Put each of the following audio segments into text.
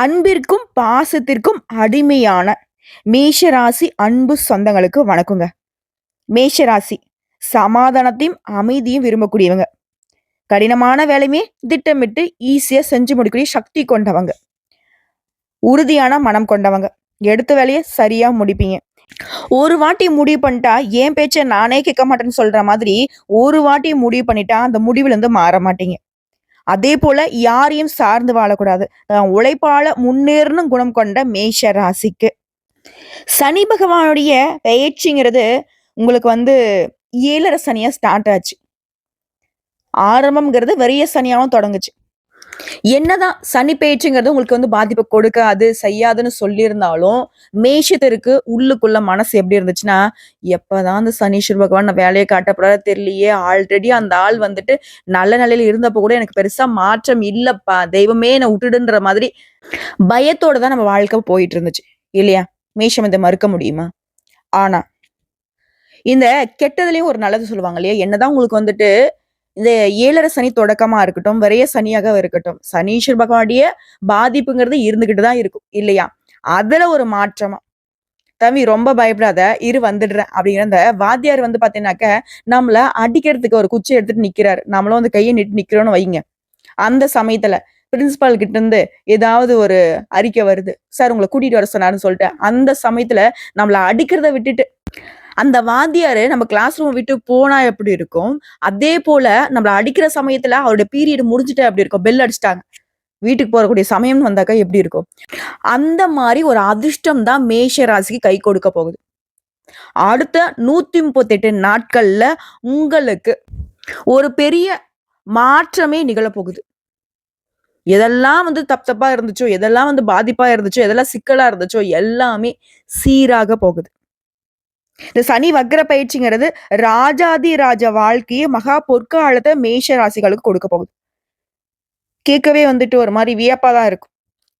அன்பிற்கும் பாசத்திற்கும் அடிமையான மேஷராசி அன்பு சொந்தங்களுக்கு வணக்கங்க. மேஷராசி சமாதானத்தையும் அமைதியும் விரும்பக்கூடியவங்க. கடினமான வேலையுமே திட்டமிட்டு ஈஸியாக செஞ்சு முடிக்கக்கூடிய சக்தி கொண்டவங்க. உறுதியான மனம் கொண்டவங்க. எடுத்த வேலையை சரியாக முடிப்பீங்க. ஒரு வாட்டி முடிவு பண்ணிட்டா என் பேச்சை நானே கேட்க மாட்டேன்னு சொல்கிற மாதிரி ஒரு வாட்டி முடிவு பண்ணிட்டா அந்த முடிவுலேருந்து மாற மாட்டீங்க. அதே போல யாரையும் சார்ந்து வாழக்கூடாது. உழைப்பால முன்னேறணும் குணம் கொண்ட மேஷ ராசிக்கு. சனி பகவானுடைய பயிற்சிங்கிறது உங்களுக்கு வந்து ஏழரை சனியா ஸ்டார்ட் ஆச்சு. ஆரம்பம்ங்கிறது வெறிய சனியாவும் தொடங்குச்சு. என்னதான் சனி பெயர்ச்சிங்கிறது உங்களுக்கு வந்து பாதிப்பை கொடுக்காது செய்யாதுன்னு சொல்லியிருந்தாலும் மேஷத்திற்கு உள்ளுக்குள்ள மனசு எப்படி இருந்துச்சுன்னா எப்பதான் அந்த சனீஸ்வர் பகவான் நான் வேலையை காட்டப்படாத தெரியலையே ஆல்ரெடி அந்த ஆள் வந்துட்டு நல்ல நிலையில இருந்தப்போ கூட எனக்கு பெருசா மாற்றம் இல்லப்பா தெய்வமே என்னை விட்டுடுன்ற மாதிரி பயத்தோட தான் நம்ம வாழ்க்கை போயிட்டு இருந்துச்சு. இல்லையா? மேஷம் இதை மறுக்க முடியுமா? ஆனா இந்த கெட்டதுலயும் ஒரு நல்லது சொல்லுவாங்க இல்லையா? என்னதான் உங்களுக்கு வந்துட்டு இந்த ஏழரை சனி தொடக்கமா இருக்கட்டும் வரைய சனியாக இருக்கட்டும் சனீஸ்வர் பகவானுடைய பாதிப்புங்கிறது இருந்துகிட்டு தான் இருக்கும் இல்லையா? அதுல ஒரு மாற்றமா? தம்பி ரொம்ப பயப்படாத இரு வந்துடுறேன் அப்படிங்கிற அந்த வாத்தியார் வந்து பாத்தீங்கன்னாக்க நம்மள அடிக்கிறதுக்கு ஒரு குச்சி எடுத்துட்டு நிக்கிறாரு. நம்மளும் வந்து கையை நிட்டு நிக்கிறோம்னு வைங்க. அந்த சமயத்துல பிரின்சிபால் கிட்ட இருந்து ஏதாவது ஒரு அறிக்கை வருது. சார் உங்களை கூட்டிட்டு வர சொன்னாருன்னு சொல்லிட்டு அந்த சமயத்துல நம்மள அடிக்கிறத விட்டுட்டு அந்த வாத்தியார் நம்ம கிளாஸ் ரூம் விட்டு போனா எப்படி இருக்கும்? அதே போல நம்மளை அடிக்கிற சமயத்துல அவருடைய பீரியட் முடிஞ்சுட்டு அப்படி இருக்கும்? பெல் அடிச்சிட்டாங்க. வீட்டுக்கு போகக்கூடிய சமயம்னு வந்தாக்கா எப்படி இருக்கும்? அந்த மாதிரி ஒரு அதிர்ஷ்டம் தான் மேஷ ராசிக்கு கை கொடுக்க போகுது. அடுத்த நூத்தி முப்பத்தெட்டு நாட்கள்ல உங்களுக்கு ஒரு பெரிய மாற்றமே நிகழப்போகுது. எதெல்லாம் வந்து தப்பு தப்பா இருந்துச்சோ எதெல்லாம் வந்து பாதிப்பா இருந்துச்சோ எதெல்லாம் சிக்கலா இருந்துச்சோ எல்லாமே சீராக போகுது. இந்த சனி வக்ர பயிற்சிங்கிறது ராஜாதி ராஜ வாழ்க்கையை மகா பொற்காலத்தை மேஷ ராசிகளுக்கு கொடுக்க போகுது. கேட்கவே வந்துட்டு ஒரு மாதிரி வியப்பா தான் இருக்கும்.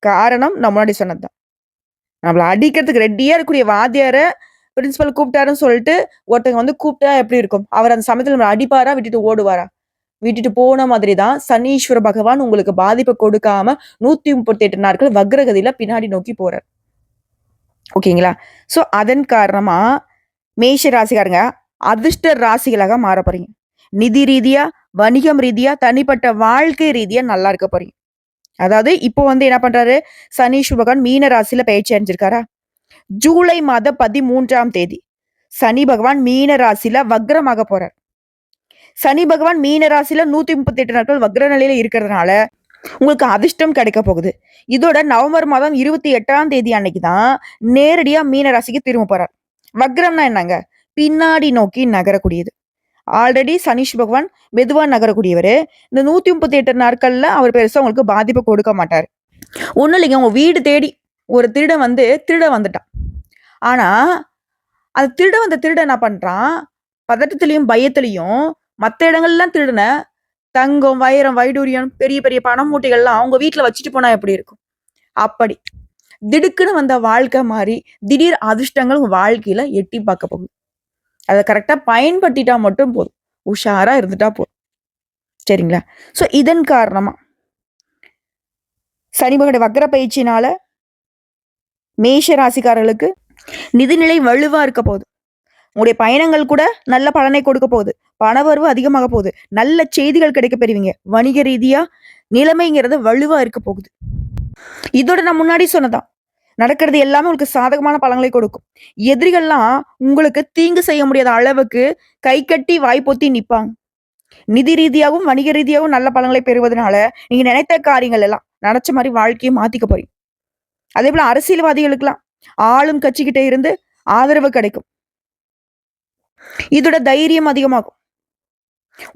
காரணம் நம்ம முன்னாடி சொன்னதுதான். நம்மளை அடிக்கிறதுக்கு ரெடியா இருக்கக்கூடிய வாத்தியாரை பிரின்சிபல் கூப்பிட்டாருன்னு சொல்லிட்டு ஒருத்தங்க வந்து கூப்பிட்டா எப்படி இருக்கும்? அவர் அந்த சமயத்தில் நம்மளை அடிப்பாரா? விட்டுட்டு ஓடுவாரா? விட்டுட்டு போன மாதிரி தான் சனீஸ்வர பகவான் உங்களுக்கு பாதிப்பை கொடுக்காம நூத்தி முப்பத்தி எட்டு நாட்கள் வக்ரகதியில பின்னாடி நோக்கி போறார். ஓகேங்களா? ஸோ அதன் காரணமா மேஷ ராசிக்காரங்க அதிர்ஷ்ட ராசிகளாக மாற போறீங்க. நிதி ரீதியா வணிகம் ரீதியா தனிப்பட்ட வாழ்க்கை ரீதியா நல்லா இருக்க போறீங்க. அதாவது இப்போ வந்து என்ன பண்றாரு? சனீஷ் பகவான் மீன ராசியில பயிற்சி அடைஞ்சிருக்காரா? ஜூலை மாத பதிமூன்றாம் தேதி சனி பகவான் மீன ராசியில வக்ரமாக போறார். சனி பகவான் மீன ராசியில நூத்தி முப்பத்தி எட்டு நாட்கள் வக்ர நிலையில இருக்கிறதுனால உங்களுக்கு அதிர்ஷ்டம் கிடைக்க போகுது. இதோட நவம்பர் மாதம் இருபத்தி எட்டாம் தேதி அன்னைக்கு தான் நேரடியா மீன ராசிக்கு திரும்ப போறார். வக்ரம்னா என்னங்க? பின்னாடி நோக்கி நகரக்கூடியது. ஆல்ரெடி சனீஷ் பகவான் மெதுவா நகரக்கூடியவர். இந்த நூத்தி முப்பத்தி எட்டு நாட்கள்ல அவர் பெருசா உங்களுக்கு பாதிப்பு கொடுக்க மாட்டார். ஒன்றும் இல்லைங்க உங்க வீடு தேடி ஒரு திருடன் வந்து திருட வந்துட்டான். ஆனா அந்த திருட வந்த திருடன் என்ன பண்றான்? பதட்டத்திலையும் பயத்திலையும் மற்ற இடங்கள்லாம் திருடன தங்கம் வைரம் வைடூரியம் பெரிய பெரிய பணம் மூட்டைகள்லாம் அவங்க வீட்டில் வச்சுட்டு போனா எப்படி இருக்கும்? அப்படி. திடுக்குன்னு வந்த வாழ்க்கை மாதிரி திடீர் அதிர்ஷ்டங்கள் உங்க வாழ்க்கையில எட்டி பார்க்க போகுது. அதை கரெக்டா பயன்படுத்திட்டா மட்டும் போதும். உஷாரா இருந்துட்டா போதும். சரிங்களா? சோ இதன் காரணமா சனிபகட வக்கர பயிற்சினால மேஷ ராசிக்காரர்களுக்கு நிதிநிலை வலுவா இருக்க போகுது. உங்களுடைய பயணங்கள் கூட நல்ல பலனை கொடுக்க போகுது. பணவரவு அதிகமாக போகுது. நல்ல செய்திகள் கிடைக்க பெறுவீங்க. வணிக ரீதியா நிலைமைங்கிறது வலுவா இருக்க போகுது. இதோட நான் முன்னாடி சொன்னதான் நடக்கிறது எல்லாமே உங்களுக்கு சாதகமான பலன்களை கொடுக்கும். எதிரிகள்லாம் உங்களுக்கு தீங்கு செய்ய முடியாத அளவுக்கு கை கட்டி வாய்ப்பொத்தி நிப்பாங்க. நிதி ரீதியாகவும் வணிக ரீதியாகவும் நல்ல பலன்களை பெறுவதனால நீங்க நினைத்த காரியங்கள் எல்லாம் நினைச்ச மாதிரி வாழ்க்கையை மாத்திக்க போறீங்க. அதே போல அரசியல்வாதிகளுக்கெல்லாம் ஆளும் கட்சிக்கிட்ட இருந்து ஆதரவு கிடைக்கும். இதோட தைரியம் அதிகமாகும்.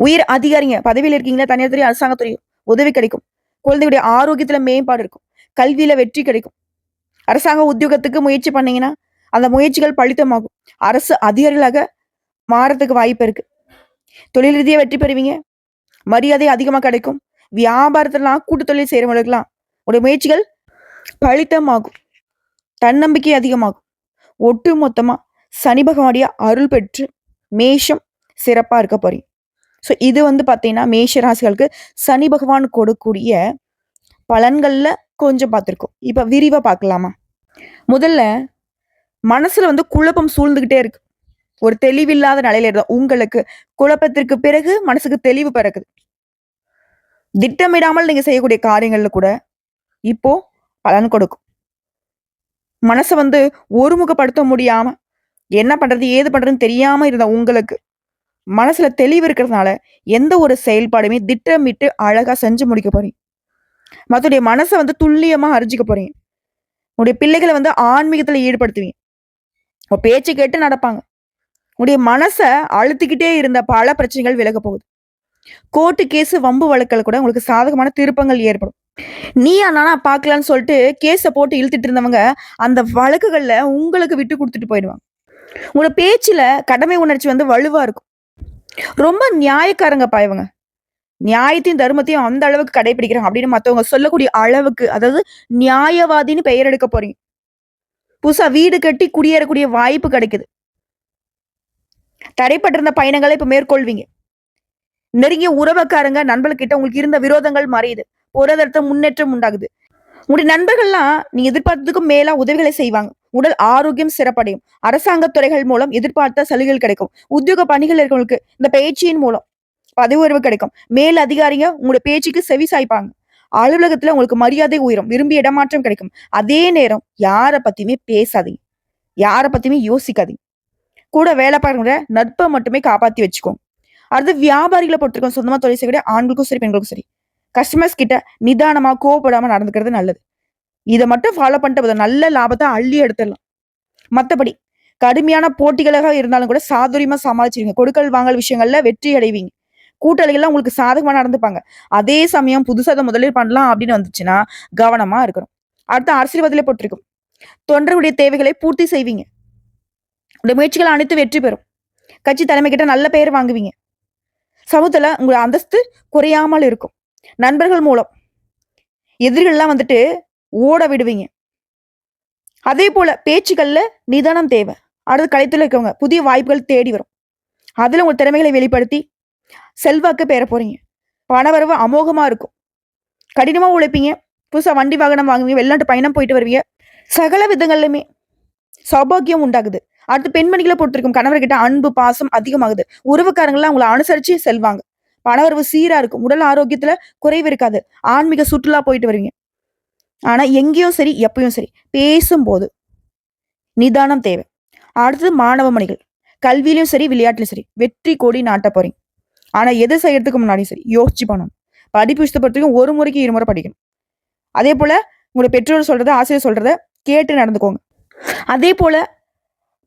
உயர் அதிகாரிங்க பதவியில் இருக்கீங்களா? தனியார் துறை அரசாங்கத்துறையும் உதவி கிடைக்கும். குழந்தையுடைய ஆரோக்கியத்துல மேம்பாடு இருக்கும். கல்வியில வெற்றி கிடைக்கும். அரசாங்க உத்தியோகத்துக்கு முயற்சி பண்ணீங்கன்னா அந்த முயற்சிகள் பலித்தமாகும். அரசு அதிகாரிகளாக மாறத்துக்கு வாய்ப்பு இருக்கு. தொழில் ரீதியாக வெற்றி பெறுவீங்க. மரியாதை அதிகமாக கிடைக்கும். வியாபாரத்திலாம் கூட்டு தொழில் செய்யறவங்களுக்குலாம் உடைய முயற்சிகள் பழித்தமாகும் தன்னம்பிக்கை அதிகமாகும். ஒட்டு மொத்தமாக சனி பகவானுடைய அருள் பெற்று மேஷம் சிறப்பாக இருக்க போறீங்க. ஸோ இது வந்து பார்த்தீங்கன்னா மேஷ ராசிகளுக்கு சனி பகவான் கொடுக்கூடிய பலன்களில் கொஞ்சம் பார்த்துருக்கோம். இப்போ விரிவாக பார்க்கலாமா? முதல்ல மனசில் வந்து குழப்பம் சூழ்ந்துக்கிட்டே இருக்கு. ஒரு தெளிவில்லாத நிலையில இருந்தா உங்களுக்கு குழப்பத்திற்கு பிறகு மனசுக்கு தெளிவு பிறகுது திட்டமிடாமல் நீங்க செய்யக்கூடிய காரியங்கள்ல கூட இப்போ பலன் கொடுக்கும். மனசை வந்து ஒருமுகப்படுத்த முடியாம என்ன பண்றது ஏது பண்றதுன்னு தெரியாம இருந்த உங்களுக்கு மனசுல தெளிவு இருக்கிறதுனால எந்த ஒரு செயல்பாடுமே திட்டமிட்டு அழகா செஞ்சு முடிக்க போறீங்க. மற்றடைய மனசை வந்து துல்லியமா அறிஞ்சிக்க போறீங்க. உடைய பிள்ளைகளை வந்து ஆன்மீகத்துல ஈடுபடுத்துவீங்க. உன் பேச்சு கேட்டு நடப்பாங்க. உன்னுடைய மனசை அழுத்திக்கிட்டே இருந்த பல பிரச்சனைகள் விலக போகுது. கோர்ட்டு கேஸ் வம்பு வழக்கில் கூட உங்களுக்கு சாதகமான திருப்பங்கள் ஏற்படும். நீ நானா பார்க்கலான்னு சொல்லிட்டு கேஸை போட்டு இழுத்துட்டு இருந்தவங்க அந்த வழக்குகள்ல உங்களுக்கு விட்டு கொடுத்துட்டு போயிடுவாங்க. உங்களோட பேச்சுல கடமை உணர்ச்சி வந்து வலுவா இருக்கும். ரொம்ப நியாயக்காரங்க பாயவங்க நியாயத்தையும் தர்மத்தையும் அந்த அளவுக்கு கடைபிடிக்கிறாங்க அப்படின்னு மத்தவங்க சொல்லக்கூடிய அளவுக்கு அதாவது நியாயவாதின்னு பெயர் எடுக்க போறீங்க. புதுசா வீடு கட்டி குடியேறக்கூடிய வாய்ப்பு கிடைக்குது. தடைப்பட்டிருந்த பயணங்களை இப்ப மேற்கொள்வீங்க. நெருங்கிய உறவுக்காரங்க நண்பர்கிட்ட உங்களுக்கு இருந்த விரோதங்கள் மறையுது. பொருளாதாரத்தை முன்னேற்றம் உண்டாகுது. உங்களுடைய நண்பர்கள்லாம் நீங்க எதிர்பார்த்ததுக்கும் மேலா உதவிகளை செய்வாங்க. உடல் ஆரோக்கியம் சிறப்படையும். அரசாங்க துறைகள் மூலம் எதிர்பார்த்த சலுகைகள் கிடைக்கும். உத்தியோக பணிகள் இருக்கவங்களுக்கு இந்த பயிற்சியின் மூலம் பதவி உயர்வு கிடைக்கும். மேல் அதிகாரிங்க உங்களோட பேச்சுக்கு செவி சாய்ப்பாங்க. அலுவலகத்துல உங்களுக்கு மரியாதை உயரும் விரும்பிய இடமாற்றம் கிடைக்கும். அதே நேரம் யாரை பத்தியுமே பேசாதீங்க. யாரை பத்தியுமே யோசிக்காதீங்க. கூட வேலை பார்க்குற நட்பை மட்டுமே காப்பாத்தி வச்சுக்கோங்க. அடுத்து வியாபாரிகளை பொறுத்திருக்கோம். சொந்தமா தொழில் செய்யக்கூடிய ஆண்களுக்கும் சரி பெண்களுக்கும் சரி. கஸ்டமர்ஸ் கிட்ட நிதானமா கோவப்படாம நடந்துக்கிறது நல்லது. இதை மட்டும் ஃபாலோ பண்ணிட்டு நல்ல லாபத்தை அள்ளி எடுத்துடலாம். மத்தபடி கடுமையான போட்டிகளாக இருந்தாலும் கூட சாதுரியமா சமாளிச்சிருங்க. கொடுக்கல் வாங்கல் விஷயங்கள்ல வெற்றி அடைவீங்க. கூட்டாளிகள்லாம் உங்களுக்கு சாதகமாக நடந்துப்பாங்க. அதே சமயம் புதுசாக அதை முதலீடு பண்ணலாம் அப்படின்னு வந்துச்சுன்னா கவனமா இருக்கணும். அடுத்த அரசியல்வாதிலே போட்டிருக்கும். தொண்டர்களுடைய தேவைகளை பூர்த்தி செய்வீங்க. உடைய முயற்சிகள் அனைத்து வெற்றி பெறும். கட்சி தலைமை கிட்ட நல்ல பெயர் வாங்குவீங்க. சமூகத்துல உங்களை அந்தஸ்து குறையாமல் இருக்கும். நண்பர்கள் மூலம் எதிரிகள்லாம் வந்துட்டு ஓட விடுவீங்க. அதே போல பேச்சுக்கள்ல நிதானம் தேவை. அடுத்து கலைத்துல இருக்கவங்க புதிய வாய்ப்புகள் தேடி வரும். அதுல உங்க திறமைகளை வெளிப்படுத்தி செல்வாக்கு பெற போறீங்க. பணவரவு அமோகமா இருக்கும். கடினமா உழைப்பீங்க. புதுசா வண்டி வாகனம் வாங்குவீங்க. வெளிநாட்டு பயணம் போயிட்டு வருவீங்க. சகல விதங்கள்லையுமே சௌபாகியம் உண்டாகுது. அடுத்து பெண்மணிகளை பொறுத்திருக்கும் கணவர்கிட்ட அன்பு பாசம் அதிகமாகுது. உறவுக்காரங்களாம் அவங்களை அனுசரிச்சு செல்வாங்க. பணவரவு சீரா இருக்கும். உடல் ஆரோக்கியத்துல குறைவு இருக்காது. ஆன்மீக சுற்றுலா போயிட்டு வருவீங்க. ஆனா எங்கேயும் சரி எப்பயும் சரி பேசும்போது நிதானம் தேவை. அடுத்தது மாணவ மணிகள் கல்வியிலும் சரி விளையாட்டுலையும் சரி வெற்றி கோடி நாட்ட போறீங்க. ஆனால் எது செய்யறதுக்கு முன்னாடியும் சரி யோசிச்சு பண்ணணும். படிப்பு விஷயத்தை பொறுத்தவரைக்கும் ஒரு முறைக்கு இருமுறை படிக்கணும். அதே போல உங்களோட பெற்றோர் சொல்கிறத ஆசிரியர் சொல்கிறத கேட்டு நடந்துக்கோங்க. அதே போல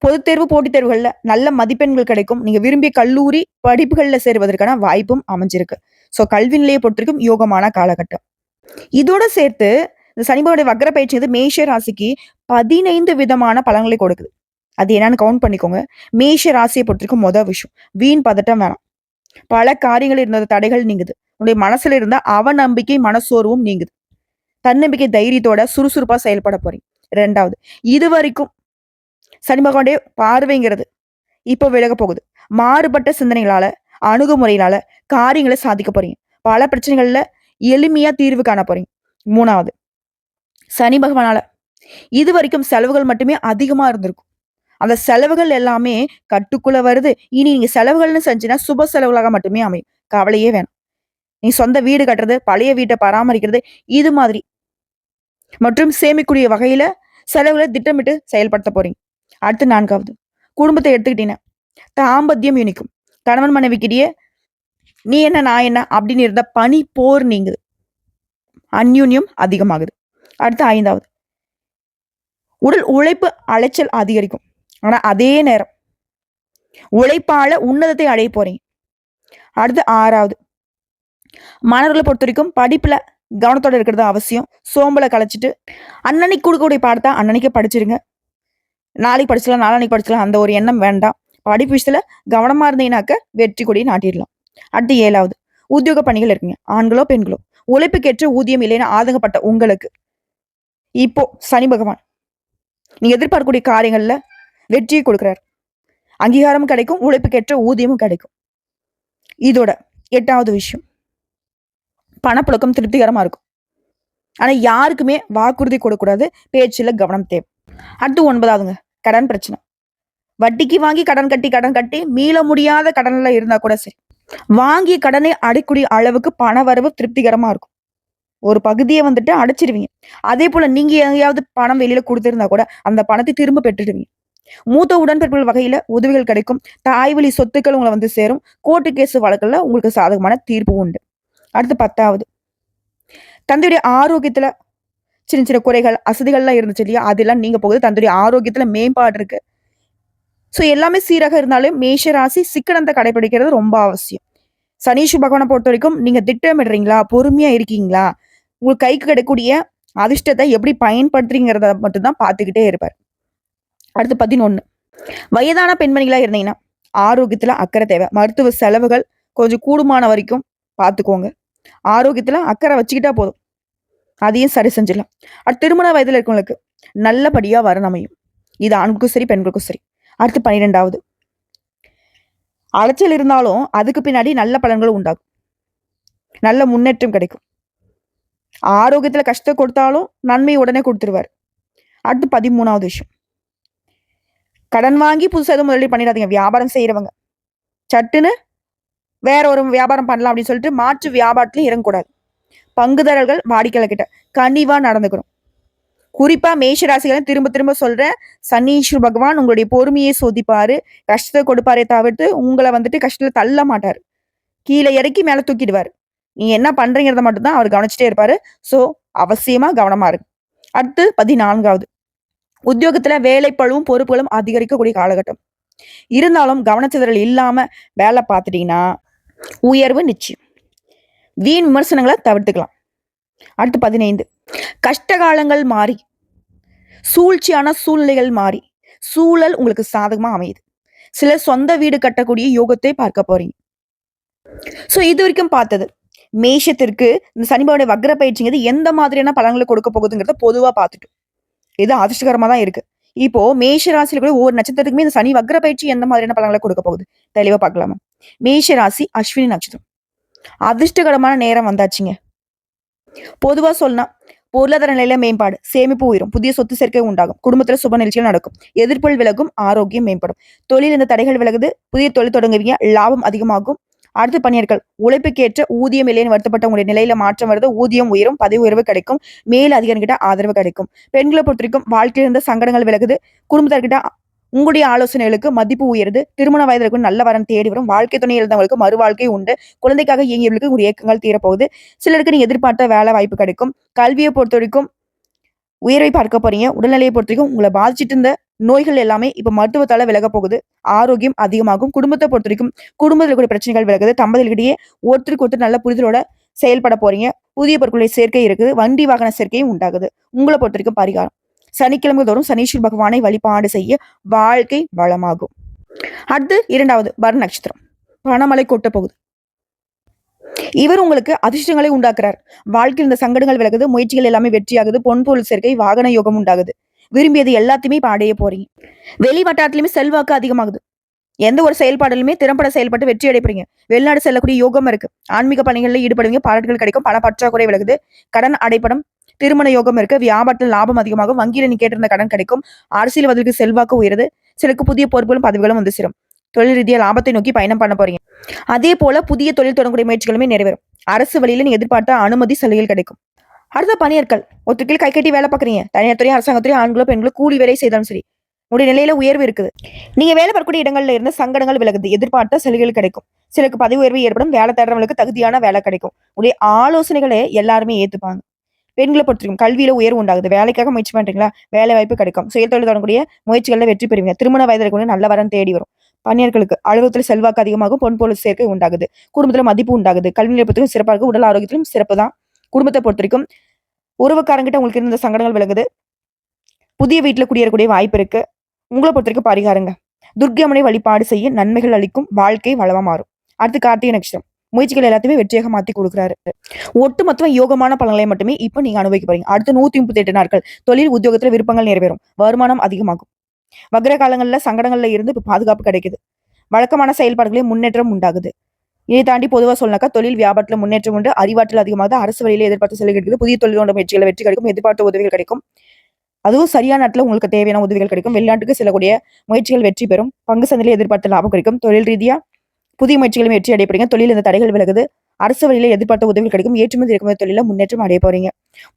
பொதுத் தேர்வு போட்டித் தேர்வுகளில் நல்ல மதிப்பெண்கள் கிடைக்கும். நீங்கள் விரும்பிய கல்லூரி படிப்புகளில் சேருவதற்கான வாய்ப்பும் அமைஞ்சிருக்கு. ஸோ கல்வி நிலையை பொறுத்திருக்கும் யோகமான காலகட்டம். இதோட சேர்த்து இந்த சனிபாவுடைய வக்கர பயிற்சி வந்து மேஷ ராசிக்கு பதினைந்து விதமான பலன்களை கொடுக்குது. அது என்னன்னு கவுண்ட் பண்ணிக்கோங்க. மேஷ ராசியை பொறுத்திருக்கும் மொதல் விஷயம். வீண் பதட்டம் வேணாம். பல காரியங்கள் இருந்த தடைகள் நீங்குது. உன்னுடைய மனசுல இருந்த அவநம்பிக்கை மனசோர்வும் நீங்குது. தன்னம்பிக்கை தைரியத்தோட சுறுசுறுப்பா செயல்பட போறீங்க. ரெண்டாவது இது வரைக்கும் சனி பகவானுடைய பார்வைங்கிறது இப்போ விலக போகுது. மாறுபட்ட சிந்தனைகளால அணுகுமுறையினால காரியங்களை சாதிக்க போறீங்க. பல பிரச்சனைகள்ல எளிமையா தீர்வு காண போறீங்க. மூணாவது சனி பகவானால இது வரைக்கும் செலவுகள் மட்டுமே அதிகமா இருந்திருக்கும். அந்த செலவுகள் எல்லாமே கட்டுக்குள்ள வருது. இனி நீங்க செலவுகள்னு செஞ்சீங்கன்னா சுப செலவுகளாக மட்டுமே அமையும். கவலையே வேணும். நீ சொந்த வீடு கட்டுறது பழைய வீட்டை பராமரிக்கிறது இது மாதிரி. மற்றும் சேமிக்கூடிய வகையில செலவுகளை திட்டமிட்டு செயல்படுத்த போறீங்க. அடுத்து நான்காவது. குடும்பத்தை எடுத்துக்கிட்டீங்கன்னா தாம்பத்தியம் இனிக்கும் கணவன் மனைவிக்கிட்டேயே நீ என்ன நான் என்ன அப்படின்னு இருந்த பனி போர் நீங்குது. அந்யூன்யம் அதிகமாகுது. அடுத்து ஐந்தாவது. உடல் உழைப்பு அலைச்சல் அதிகரிக்கும். ஆனா அதே நேரம் உழைப்பால உன்னதத்தை அடைய போறீங்க. அடுத்து ஆறாவது மாணவர்களை பொறுத்த வரைக்கும் படிப்புல கவனத்தோட இருக்கிறது அவசியம். சோம்பலை கலைச்சிட்டு அன்னன்னைக்கு கொடுக்கக்கூடிய பாடத்தை அன்னன்னைக்கு படிச்சிருங்க. நாளைக்கு படிச்சலாம் நாளானைக்கு படிச்சலாம் அந்த ஒரு எண்ணம் வேண்டாம். படிப்பு விஷயத்துல கவனமா இருந்தீங்கன்னாக்க வெற்றி கொடியை நாட்டிடலாம். அடுத்து ஏழாவது உத்தியோக பணிகள் இருக்குங்க. ஆண்களோ பெண்களோ உழைப்புக்கேற்ற ஊதியம் இல்லைன்னு ஆதங்கப்பட்ட உங்களுக்கு இப்போ சனி பகவான் நீங்க எதிர்பார்க்கக்கூடிய காரியங்கள்ல வெற்றியை கொடுக்குறாரு. அங்கீகாரமும் கிடைக்கும் உழைப்புக்கேற்ற ஊதியமும் கிடைக்கும். இதோட எட்டாவது விஷயம். பணப்புழக்கம் திருப்திகரமா இருக்கும். ஆனா யாருக்குமே வாக்குறுதி கொடுக்கக்கூடாது பேச்சில் கவனம் தேவை. அடுத்து ஒன்பதாவதுங்க கடன் பிரச்சனை. வட்டிக்கு வாங்கி கடன் கட்டி கடன் கட்டி மீள முடியாத கடன்ல இருந்தா கூட சரி. வாங்கி கடனை அடைக்கூடிய அளவுக்கு பண வரவு திருப்திகரமா இருக்கும். ஒரு பகுதியை வந்துட்டு அடைச்சிருவீங்க. அதே போல நீங்க எங்கேயாவது பணம் வெளியில கொடுத்திருந்தா கூட அந்த பணத்தை திரும்ப பெற்றுடுவீங்க. மூத்த உடன்பிறப்புகள் வகையில உதவிகள் கிடைக்கும். தாய் வழி சொத்துக்கள் உங்களை வந்து சேரும். கோர்ட்டு கேஸ் வழக்குல உங்களுக்கு சாதகமான தீர்ப்பு உண்டு. அடுத்து பத்தாவது. தந்தையுடைய ஆரோக்கியத்துல சின்ன சின்ன குறைகள் அசதிகள்லாம் இருந்துச்சு இல்லையா? அதெல்லாம் நீங்க போகுது. தந்தையுடைய ஆரோக்கியத்துல மேம்பாடு இருக்கு. ஸோ எல்லாமே சீராக இருந்தாலும் மேஷ ராசி சிக்கனத்தை கடைபிடிக்கிறது ரொம்ப அவசியம். சனீஷ் பகவானை பொறுத்த வரைக்கும் நீங்க திட்டமிடுறீங்களா? பொறுமையா இருக்கீங்களா? உங்களுக்கு கைக்கு கிடைக்கக்கூடிய அதிர்ஷ்டத்தை எப்படி பயன்படுத்துறீங்கிறத மட்டும்தான் பார்த்துக்கிட்டே இருப்பார். அடுத்து பதினொன்று வயதான பெண்மணிகளா இருந்தீங்கன்னா ஆரோக்கியத்துல அக்கறை தேவை. மருத்துவ செலவுகள் கொஞ்சம் கூடுமான வரைக்கும் பார்த்துக்கோங்க ஆரோக்கியத்துல அக்கறை வச்சுக்கிட்டா போதும். அதையும் சரி செஞ்சிடலாம். அடுத்து திருமண வயதில் இருக்கவங்களுக்கு நல்லபடியா வர அமையும். இது ஆண்களுக்கும் சரி பெண்களுக்கும் சரி. அடுத்து பன்னிரெண்டாவது அலைச்சல் இருந்தாலும் அதுக்கு பின்னாடி நல்ல பலன்கள் உண்டாகும். நல்ல முன்னேற்றம் கிடைக்கும். ஆரோக்கியத்துல கஷ்டம் கொடுத்தாலும் நன்மை உடனே கொடுத்துருவார். அடுத்து பதிமூணாவது விஷயம். கடன் வாங்கி புதுசாக எதுவும் முதலீடு பண்ணிடாதீங்க. வியாபாரம் செய்யறவங்க சட்டுன்னு வேற ஒரு வியாபாரம் பண்ணலாம் அப்படின்னு சொல்லிட்டு மாற்று வியாபாரத்திலையும் இறங்கக்கூடாது. பங்குதாரர்கள் வாடிக்கையாளர்கிட்ட கனிவா நடந்துக்கணும். குறிப்பா மேஷராசிகளை திரும்ப திரும்ப சொல்றேன். சனீஸ்வர் பகவான் உங்களுடைய பொறுமையை சோதிப்பாரு. கஷ்டத்தை கொடுப்பாரே தவிர்த்து உங்களை வந்துட்டு கஷ்டத்துல தள்ள மாட்டார். கீழே இறக்கி மேல தூக்கிடுவார். நீ என்ன பண்றீங்கிறத மட்டும்தான் அவர் கவனிச்சுட்டே இருப்பாரு. ஸோ அவசியமா கவனமா இருக்கு அடுத்து பதினான்காவது. உத்தியோகத்துல வேலைப்பழுவும் பொறுப்புகளும் அதிகரிக்கக்கூடிய காலகட்டம். இருந்தாலும் கவனச்சிதறல் இல்லாம வேலை பார்த்துட்டீங்கன்னா உயர்வு நிச்சயம். வீண் விமர்சனங்களை தவிர்த்துக்கலாம். அடுத்து பதினைந்து. கஷ்ட காலங்கள் மாறி சூழ்ச்சியான சூழ்நிலைகள் மாறி சூழல் உங்களுக்கு சாதகமா அமையுது. சிலர் சொந்த வீடு கட்டக்கூடிய யோகத்தை பார்க்க போறீங்க. சோ இது வரைக்கும் பார்த்தது. மேஷத்திற்கு இந்த சனிபாவுடைய வக்ர பயிற்சிங்கிறது எந்த மாதிரியான பலன்களை கொடுக்க போகுதுங்கிறத பொதுவாக பார்த்துட்டோம். இது அதிர்ஷ்டகரமாக தான் இருக்கு. இப்போ மேஷ ராசியில கூட ஒவ்வொரு நட்சத்திரத்துக்குமே இந்த சனி வக்ர பயிற்சி எந்த மாதிரியான பலன்களை கொடுக்க போகுது? தெளிவா பார்க்கலாமா? மேஷ ராசி அஸ்வினி நட்சத்திரம். அதிர்ஷ்டகரமான நேரம் வந்தாச்சுங்க. பொதுவா சொல்லனா பொருளாதார நிலையில மேம்பாடு சேமிப்பு உயரும் புதிய சொத்து சேர்க்கை உண்டாகும் குடும்பத்துல சுப நிகழ்ச்சிகள் நடக்கும் எதிர்ப்புகள் விலகும் ஆரோக்கியம் மேம்படும். தொழில் இந்த தடைகள் விலகுது புதிய தொழில் தொடங்குவீங்க லாபம் அதிகமாகும் அடுத்து பணியாட்கள் உழைப்புக்கேற்ற ஊதியம் இல்லைன்னு வருத்தப்பட்டவங்களுடைய நிலையில மாற்றம் வருது. ஊதியம் உயரும் பதவி உயர்வு கிடைக்கும் மேல் அதிகாரிகிட்ட ஆதரவு கிடைக்கும். பெண்களை பொறுத்த வரைக்கும் வாழ்க்கையில் இருந்த சங்கடங்கள் விலகுது. குடும்பத்தார்கிட்ட உங்களுடைய ஆலோசனைகளுக்கு மதிப்பு உயருது. திருமண வயதிற்கும் நல்ல வரன் தேடி வரும். வாழ்க்கை துணை எழுந்தவங்களுக்கு மறு வாழ்க்கை உண்டு. குழந்தைக்காக இயங்கியவர்களுக்கு ஒரு இயக்கங்கள் தீரப்போகுது. சிலருக்கு நீ எதிர்பார்த்த வேலை வாய்ப்பு கிடைக்கும். கல்வியை பொறுத்த வரைக்கும் உயர்வை பார்க்க போறீங்க. உடல்நிலையை பொறுத்த வரைக்கும் உங்களை பாதிச்சிட்டு இருந்த நோய்கள் எல்லாமே இப்ப மருத்துவத்தால விலக போகுது. ஆரோக்கியம் அதிகமாகும். குடும்பத்தை பொறுத்த வரைக்கும் குடும்பத்தில் கூட பிரச்சனைகள் விலகுது. தம்பதிகளிடையே ஒருத்தருக்கு ஒருத்தர் நல்ல புரிதலோட செயல்பட போறீங்க. புதிய பொருட்களுடைய சேர்க்கை இருக்குது வண்டி வாகன சேர்க்கையும் உண்டாகுது. உங்களை பொறுத்த வரைக்கும் பரிகாரம். சனிக்கிழமை தோறும் சனீஸ்வர் பகவானை வழிபாடு செய்ய வாழ்க்கை வளமாகும். அடுத்து இரண்டாவது பர நட்சத்திரம். பணமலை கொட்ட போகுது. இவர் உங்களுக்கு அதிர்ஷ்டங்களை உண்டாக்குறார். வாழ்க்கையில் இந்த சங்கடங்கள் விலகுது. முயற்சிகள் எல்லாமே வெற்றியாகுது. பொன் பொருள் சேர்க்கை வாகன யோகம் உண்டாகுது. விரும்பியது எல்லாத்தையுமே இப்போ அடைய போறீங்க. வெளி வட்டாரத்துலையுமே செல்வாக்கு அதிகமாகுது. எந்த ஒரு செயல்பாடுலையுமே திறம்பட செயல்பட்டு வெற்றி அடைப்பீங்க வெளிநாடு செல்லக்கூடிய யோகம் இருக்கு. ஆன்மீக பணிகளில் ஈடுபடுவீங்க. பாராட்டுகள் கிடைக்கும். பண பற்றாக்குறை விலகுது. கடன் அடைப்படம் திருமண யோகம் இருக்கு. வியாபாரத்தில் லாபம் அதிகமாகும். வங்கியில நீ கேட்டிருந்த கடன் கிடைக்கும். அரசியல்வாதிகளுக்கு செல்வாக்கு உயருது. சிலருக்கு புதிய பொறுப்புகளும் பதவிகளும் வந்து சேரும். தொழில் ரீதியாக லாபத்தை நோக்கி பயணம் பண்ண போறீங்க. அதே போல புதிய தொழில் தொடங்கக்கூடிய முயற்சிகளுமே நிறைவேறும். அரசு வழியில நீ எதிர்பார்த்த அனுமதி சலுகைகள் கிடைக்கும். அடுத்த பணியர்கள். ஒத்துக்கில் கை கட்டி வேலை பார்க்குறீங்க. தனியார் துறை அரசாங்கத்துறையும் ஆண்களோ பெண்களோ கூலி வேலை செய்தாலும் சரி உடைய நிலையில உயர்வு இருக்குது. நீங்க வேலை பார்க்கக்கூடிய இடங்கள்ல இருந்து சங்கடங்கள் விலகுது. எதிர்பார்த்த சலுகைகள் கிடைக்கும். சிலருக்கு பதவி உயர்வு ஏற்படும். வேலை தேடுறவங்களுக்கு தகுதியான வேலை கிடைக்கும். உடைய ஆலோசனைகளை எல்லாருமே ஏத்துப்பாங்க. பெண்களை பொறுத்திருக்கும் கல்வியில உயர்வு உண்டாகுது. வேலைக்காக முயற்சி பண்றீங்களா? வேலை வாய்ப்பு கிடைக்கும். சுயதொழில் தொடங்கக்கூடிய முயற்சிகள்ல வெற்றி பெறுவீங்க. திருமண வயதில் கூட நல்ல வரம் தேடி வரும். பணியாளர்களுக்கு அலுவலகத்தில் செல்வாக்கு அதிகமாகும். பொன் பொருள் சேர்க்கை உண்டாகுது. குடும்பத்தில் மதிப்பு உண்டாகுது. கல்வி நிலையத்திலும் சிறப்பாக உடல் ஆரோக்கியத்திலும் சிறப்பு தான் குடும்பத்தை பொறுத்த வரைக்கும் உறவுக்காரங்கிட்ட உங்களுக்கு இருந்த சங்கடங்கள் விலகுது. புதிய வீட்டுல குடியேறக்கூடிய வாய்ப்பு இருக்கு. உங்களை பொறுத்த வரைக்கும் பரிகாரங்க. துர்க்கமனை வழிபாடு செய்ய நன்மைகள் அளிக்கும் வாழ்க்கை வளமா மாறும். அடுத்து கார்த்திகை நட்சத்திரம். முயற்சிகள் எல்லாத்தையுமே வெற்றியாக மாத்தி கொடுக்குறாரு. ஒட்டுமொத்தமா யோகமான பலன்களை மட்டுமே இப்போ நீங்க அனுபவிக்க போறீங்க. அடுத்து நூத்தி முப்பத்தி எட்டு நாட்கள். தொழில் உத்தியோகத்துல விருப்பங்கள் நிறைவேறும். வருமானம் அதிகமாகும். வக்ர காலங்கள்ல சங்கடங்கள்ல இருந்து இப்போ பாதுகாப்பு கிடைக்குது. வழக்கமான செயல்பாடுகளே முன்னேற்றம் உண்டாகுது. இதை தாண்டி பொதுவாக சொன்னாக்கா தொழில் வியாபாரத்தில் முன்னேற்றம் உண்டு. அறிவாற்றல் அதிகமாக அரசு வழியில் எதிர்பார்த்து செலவு கிடைக்குது. புதிய தொழில் கொண்ட முயற்சிகளை வெற்றி கிடைக்கும். எதிர்பார்த்த உதவிகள் கிடைக்கும். அதுவும் சரியான நேரத்தில் உங்களுக்கு தேவையான உதவிகள் கிடைக்கும். வெளிநாட்டுக்கு செல்லக்கூடிய முயற்சிகள் வெற்றி பெறும். பங்கு சந்தையில் எதிர்பார்த்த லாபம் கிடைக்கும். தொழில் ரீதியா புதிய முயற்சிகளும் வெற்றி அடையப்படுங்க தொழில் இந்த தடைகள் விலகுது. அரசு வழியில் எதிர்பார்த்த உதவிகள் கிடைக்கும். ஏற்றுமதி இறக்குமதி தொழில முன்னேற்றம் அடைய போறீங்க.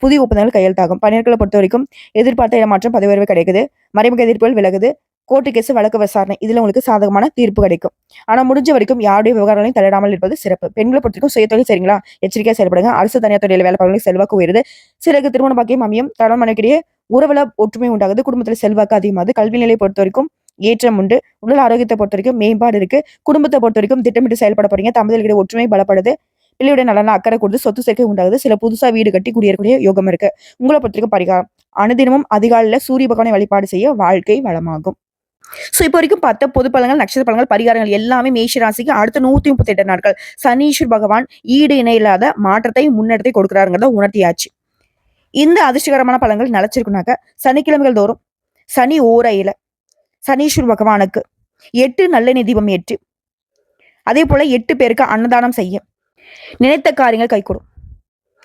புதிய ஒப்பந்தங்கள் கையெழுத்தாகும். பணியாளர்களை பொறுத்த வரைக்கும் எதிர்பார்த்த இடமாற்றம் பதவி உயர்வு கிடைக்குது. மறைமுக எதிர்ப்புகள் விலகுது. கோர்ட்டு கேஸ் வழக்கு விசாரணை. இதில் உங்களுக்கு சாதகமான தீர்ப்பு கிடைக்கும். ஆனால் முடிஞ்ச வரைக்கும் யாருடைய விவகாரங்களையும் தலையிடாமல் இருப்பது சிறப்பு. பெண்களை பொறுத்தவரைக்கும் சுயத்தொழில் சரிங்களா? எச்சரிக்கையாக செயல்படுங்க. அரசு தனியார் துறையில் வேலை பார்க்கறவங்களுக்கு செல்வாக்கு உயருது. சிலருக்கு திருமண பாக்கியம் அமையும் கணவன் மனைவிக்கிடையே உறவுல ஒற்றுமை உண்டாகுது. குடும்பத்தில் செல்வாக்கு அதிகமாகுது. கல்வி நிலையை பொறுத்த வரைக்கும் ஏற்றம் உண்டு. உடல் ஆரோக்கியத்தை பொறுத்த வரைக்கும் மேம்பாடு இருக்கு. குடும்பத்தை பொறுத்த வரைக்கும் திட்டமிட்டு செயல்பட போறீங்க. தம்பதிகளுடைய ஒற்றுமை பலப்படுது. பிள்ளையுடைய நலன அக்கறை கொடுத்து சொத்து சேர்க்கை உண்டாகுது. சில புதுசா வீடு கட்டி குடியேறக்கூடிய யோகம் இருக்கு. உங்களை பொறுத்த வரைக்கும் பரிகாரம். அனுதினமும் அதிகாலையில் சூரிய பகவானை வழிபாடு செய்ய வாழ்க்கை வளமாகும். ஸோ இப்போ வரைக்கும் பார்த்த பொது பழங்கள் நட்சத்திர பழங்கள் பரிகாரங்கள் எல்லாமே மேஷ ராசிக்கு அடுத்த நூத்தி முப்பத்தி எட்டு நாட்கள். சனீஸ்வர் பகவான் ஈடு இணையில்லாத மாற்றத்தை முன்னேற்றத்தை கொடுக்குறாருங்கிறத உணர்த்தியாச்சு. இந்த அதிர்ஷ்டகரமான பழங்கள் நிலச்சிருக்குனாக்க சனிக்கிழமைகள் தோறும் சனி ஓரையில சனீஸ்வர் பகவானுக்கு எட்டு நல்லெண்ணெய் தீபம் ஏற்று அதே போல எட்டு பேருக்கு அன்னதானம் செய்ய நினைத்த காரியங்கள் கைகூடும்.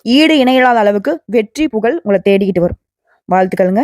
ஈடு இணையில்லாத அளவுக்கு வெற்றி புகழ் உங்களை தேடிக்கிட்டு வரும். வாழ்த்துக்கள்ங்க.